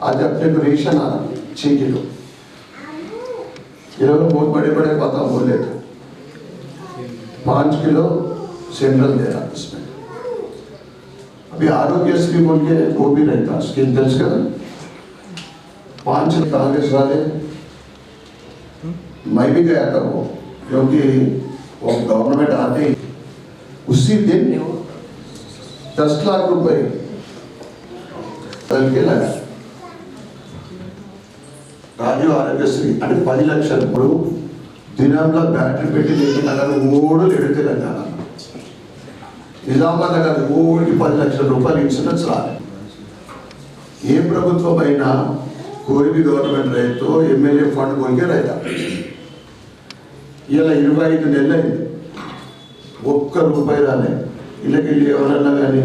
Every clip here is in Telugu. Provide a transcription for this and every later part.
आज अपने को रेशन आ रहा छः किलो ये लोग बहुत बड़े बड़े बात बोल रहे थे पाँच किलो सेंट्रल दे रहा इसमें अभी आरोग्यश्री बोल के वो भी रहता स्किन टेस्ट का पाँच कांग्रेस वाले मैं भी गया था वो क्योंकि वो गवर्नमेंट आते ही उसी दिन दस लाख रुपए बदल के लगा రాజీవ్ ఆరోగ్యశ్రీ అంటే పది లక్షలు. ఇప్పుడు దినంలో బ్యాటరీ పెట్టి లేకున్నారు ఓడలు ఎడితే తెలంగాణ. నిజామాబాద్ కాదు ఓడికి పది లక్షల రూపాయలు ఇన్సూరెన్స్ రాలేదు ఏ ప్రభుత్వం అయినా కోరిమి గవర్నమెంట్ రైతు ఎమ్మెల్యే ఫండ్ కొనికే రైతా. ఇలా ఇరవై ఐదు నెలలైంది. ఒక్క రూపాయి రాలే. ఇళ్ళకి వెళ్ళి ఎవరన్నా కానీ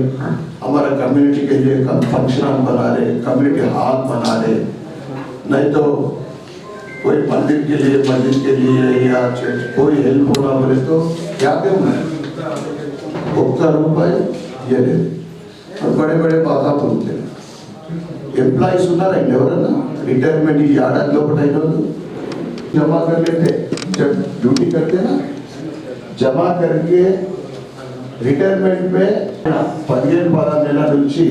అమర కమ్యూనిటీకి వెళ్ళి ఫంక్షన్ హాల్ బనాలే కమ్యూనిటీ హాల్ బనాలే. नहीं तो कोई मंदिर के लिए मस्जिद के लिए या चर्च कोई हेल्प होना बोले तो क्या देना ఒక్క రూపాయి ఇవ్వలేదు और बड़े बड़े बाधा बोलते हैं ఎంప్లాయీస్ ఉన్నారండి ఎవరన్నా రిటైర్మెంట్ ఈ ఏడాది లోపల అయిన వాళ్ళు जमा कर लेते जब ड्यूटी करते ना జమా करके రిటైర్మెంట్ పే పదిహేను పదహారు నెలల నుంచి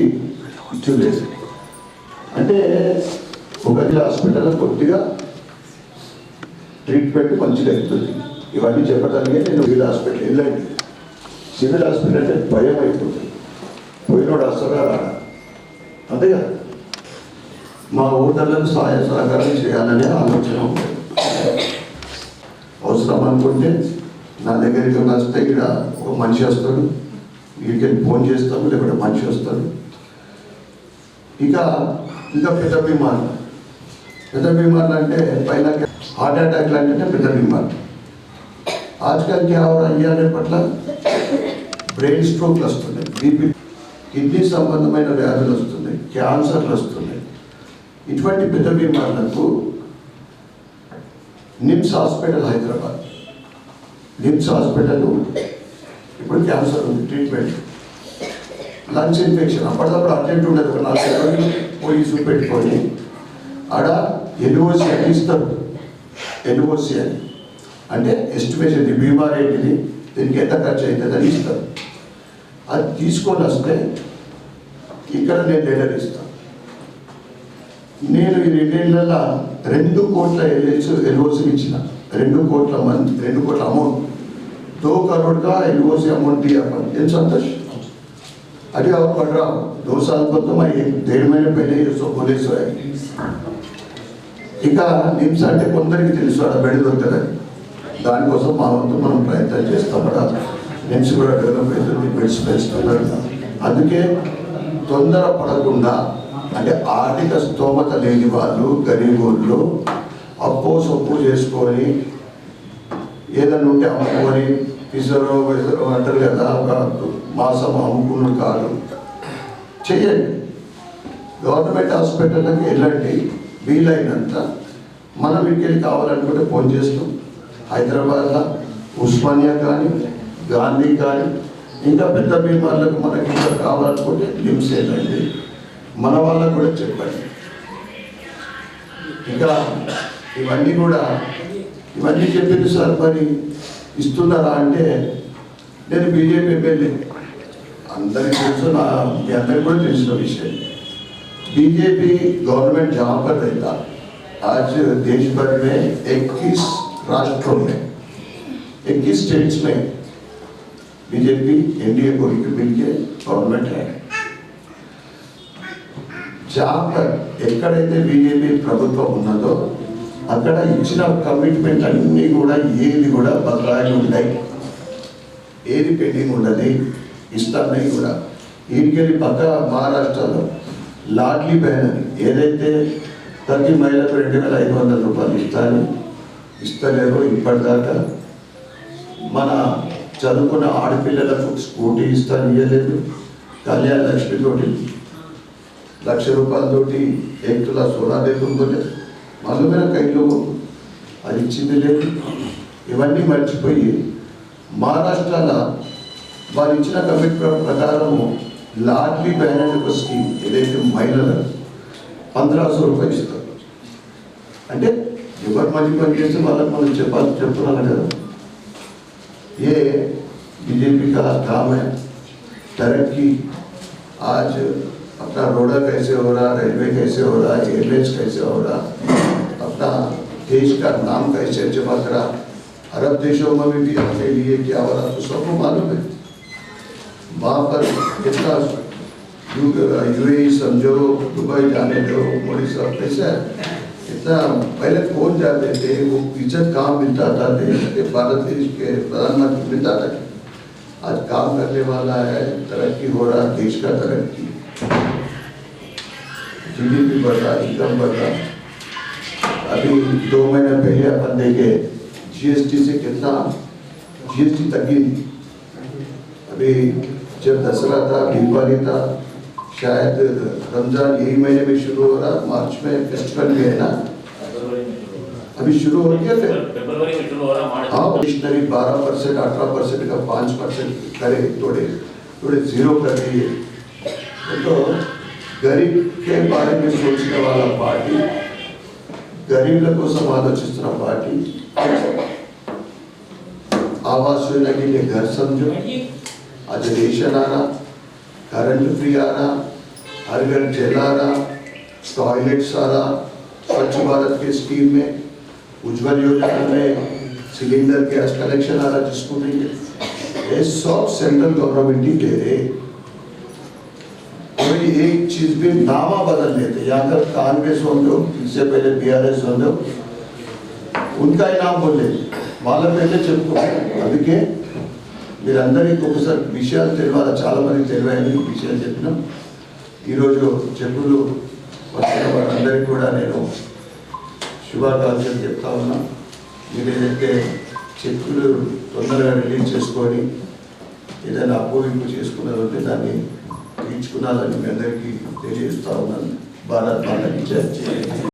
ఇచ్చులేదు అంటే ఒక హాస్పిటల్ కొద్దిగా ట్రీట్మెంట్ మంచిగా అవుతుంది ఇవన్నీ చెప్పడానికి నేను సివిల్ హాస్పిటల్ వెళ్ళండి సివిల్ హాస్పిటల్ అంటే భయం అయిపోతుంది. పోయినోడు అసలు అంతే కదా. మా ఓటర్లకు సహాయ సహకారం చేయాలనే ఆలోచన ఉంది. అవసరం అనుకుంటే నా దగ్గరికి వస్తే ఇక్కడ ఒక మనిషి వస్తాడు. వీటికి ఫోన్ చేస్తాము లేకుంటే మనిషి వస్తాడు. ఇక ఇంకా పెద్ద బీమార్లు పెద్ద బీమార్లు అంటే పైన హార్ట్ అటాక్ లాంటింటే పెద్ద బీమార్ ఆజ్కల్ క్యా అవర్ పట్ల బ్రెయిన్ స్ట్రోక్లు వస్తున్నాయి. బీపీ కిడ్నీ సంబంధమైన వ్యాధులు వస్తున్నాయి. క్యాన్సర్లు వస్తున్నాయి. ఇటువంటి పెద్ద బీమార్లకు నిమ్స్ హాస్పిటల్ హైదరాబాద్. నిమ్స్ హాస్పిటల్ ఇప్పుడు క్యాన్సర్ ఉంది ట్రీట్మెంట్. లంగ్స్ ఇన్ఫెక్షన్ అప్పటికప్పుడు అర్జెంట్ ఉండదు. ఒక నాలుగు రోజులు పోయి చూపెట్టుకొని ఆడ ఎన్ఓసి అని ఇస్తారు ఎన్ఓసి అని అంటే ఎస్టిమేషన్ ఈ బీమార్ ఏంటిది దీనికి ఎంత ఖర్చు అవుతుంది అని ఇస్తారు అది తీసుకొని వస్తే ఇక్కడ నేను లెటర్ ఇస్తాను నేను ఈ రెండేళ్లలో రెండు కోట్ల ఎల్ఎస్ ఎల్ఓసి ఇచ్చిన రెండు కోట్ల మంది రెండు కోట్ల అమౌంట్ దో కరోడ్గా ఎల్ఓసి అమౌంట్ दिया अपन ये संतोष अभी और पढ़ रहा हूँ दो साल को तो मैं एक डेढ़ महीने पहले ही उसको पुलिस हुआ ఇక నిమ్స్ అంటే కొందరికి తెలుసు అక్కడ బెడి దొరుకుతుంది దానికోసం మా వంతు మనం ప్రయత్నం చేస్తాం. కూడా నిమ్స్ కూడా డెవలప్ అవుతుంది బెడ్స్ పెంచుతున్నారు. అందుకే తొందర పడకుండా అంటే ఆర్థిక స్తోమత లేని వాళ్ళు గరీబోళ్ళు అప్పో సొప్పు చేసుకొని ఏదైనా ఉంటే అమ్ముకొని పిసరో విసరో అంటారు కదా ఒక మాసం అమ్ముకున్నాడు కాదు. చెయ్యండి. గవర్నమెంట్ హాస్పిటల్కి వెళ్ళండి. వీలైనంత మనం వీటికి కావాలనుకుంటే ఫోన్ చేస్తాం. హైదరాబాద్లో ఉస్మానియా కానీ గాంధీ కానీ ఇంకా పెద్ద బీమార్లకు మనకి ఇంకా కావాలనుకుంటే లిమ్స్ ఏంటండి మన వాళ్ళకు కూడా చెప్పండి. ఇంకా ఇవన్నీ కూడా ఇవన్నీ చెప్పింది సార్ మరి ఇస్తున్నారా అంటే నేను బీజేపీ ఎమ్మెల్యే. అందరికీ తెలుసు నా మీ అందరికీ కూడా తెలిసిన విషయం. बीजेपी गवर्नमेंट जहाँ पर रहता आज देश भर में 21 राष्ट्रों में 21 स्टेट्स में बीजेपी एनडीए को मिलके गवर्नमेंट है जहाँ पर ఎక్కడైతే బీజేపీ ప్రభుత్వం ఉన్నదో అక్కడ ఇచ్చిన కమిట్మెంట్ అన్నీ కూడా ఏది కూడా బదలాయి ఉన్నాయి ఏది పెండింగ్ ఉన్నది ఇస్తాయి కూడా వీటికెళ్ళి పక్క మహారాష్ట్రలో లాడ్లీ బ్యాన్ ఏదైతే ప్రతి మహిళకు రెండు వేల ఐదు వందల రూపాయలు ఇస్తాను ఇస్తలేరు ఇప్పటిదాకా మన చదువుకున్న ఆడపిల్లలకు స్కూటీ ఇస్తాను ఇవ్వలేదు కళ్యాణ లక్ష్మి తోటి లక్ష రూపాయలతోటి ఎక్తుల సోనా లేకుంటే మళ్ళీ మీద కైలో అది ఇచ్చింది లేదు. ఇవన్నీ మర్చిపోయి మహారాష్ట్రాల వారు ఇచ్చిన కమిట్మెంట్ ప్రకారము లాడ్లీ బహన్ అనే ఒక స్కీమ్ ఏదైతే మహిళలకు పంద్రా సో రూపాయలు ఇస్తారు అంటే ఎవరు మంచి పని చేస్తే వాళ్ళకి మనం చెప్పాలి చెప్తున్నాను కదా ये बीजेपी का काम है तरक्की आज अपना रोडा कैसे हो रहा रेलवे कैसे हो रहा एयरवेज कैसे हो रहा अपना देश का नाम कैसे चमक रहा अरब देशों में भी अपने लिए क्या हो रहा तो सबको मालूम है वहाँ पर कितना यूएई समझो, दुबई जाने दो, मोदी कैसा है? इतना पहले कौन जाते थे? वो इज़्ज़त कहाँ मिलता था? देश के भारत देश के प्रधानमंत्री मिलता था आज काम करने वाला है, तरक्की हो रहा है, देश का तरक्की। जीडीपी बढ़ रहा इनकम बढ़। रहा अभी दो महीने पहले अपन देखे जीएसटी से कितना? जीएसटी तक अभी जब दसरा था दिवाली था शायद रमजान यही महीने में शुरू हो रहा मार्च में फेस्टिवल भी है ना अभी शुरू हो गया फिर फरवरी में शुरू हो रहा मार्च हाँ मिशनरी बारह परसेंट अठारह परसेंट का पाँच परसेंट करे थोड़े थोड़े जीरो कर दिए तो గరీబ్ के बारे में सोचने वाला पार्टी గరీబుల కోసం ఆలోచిస్తున్న పార్టీ आवास योजना के लिए घर समझो आज रेशन आ रहा करंट फ्री आ रहा हर घर जल आ रहा टॉयलेट्स आ रहा स्वच्छ भारत के स्कीम में उज्जवल योजना में सिलेंडर गैस कनेक्शन आ रहा जिसको नहीं है ये सब सेंट्रल गवर्नमेंट ही दे रहे कोई एक चीज भी नामा बदल लेते यहाँ तक कांग्रेस होंगे हो, इससे पहले बीआरएस होंगे हो, उनका ही नाम बोले వాళ్ళ పేర్లే చెప్పుకో అందుకే మీరందరికీ ఒకసారి విషయాలు తెలియాలి. చాలా మంది తెలియాలని విషయాలు చెప్పినాం. ఈరోజు చెప్పులు వచ్చిన వాళ్ళందరికీ కూడా నేను శుభాకాంక్షలు చెప్తా ఉన్నా. మీరు ఏదైతే చెక్కులు తొందరగా రిలీజ్ చేసుకొని ఏదైనా అపోయింపు చేసుకున్నారంటే దాన్ని తీర్చుకున్నారని మీ అందరికీ తెలియజేస్తా ఉన్నాను. భారత్ మాతకి